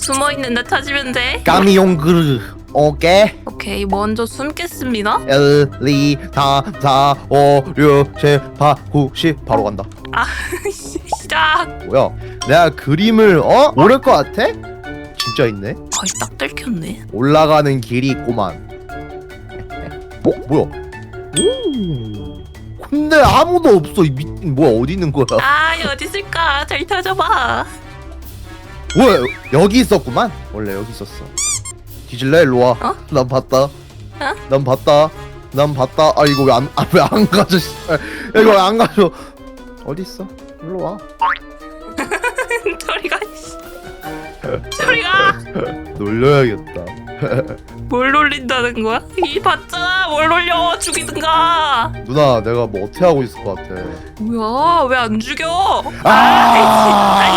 숨어 있는 데 찾으면 돼. 까미용 그르 오케이 오케이 먼저 숨겠습니다. 1 2 4 4 5 6 7 8 9 10 바로 간다 아 시- 시작. 뭐야 내가 그림을 어? 모를 것 같아? 진짜 있네 거의 딱 들켰네. 올라가는 길이 있구만 어? 뭐야 오 근데 아무도 없어 이 밑, 뭐야 어디 있는 거야 아 어디 있을까? 잘 찾아봐. 뭐야 여기 있었구만 원래 여기 있었어 뒤질래 일로 와. 어? 난 봤다. 난 봤다. 난 봤다. 아 이거 왜안 아, 왜 안 가져? 야, 이거 왜 안 가져? 어디 있어? 일로 와. 저리가. 저리가. 놀려야겠다. 뭘 놀린다는 거야? 이 봤잖아. 뭘 놀려? 죽이든가. 누나 내가 뭐 어떻게 하고 있을 것 같아. 뭐야? 왜 안 죽여? 아! 아!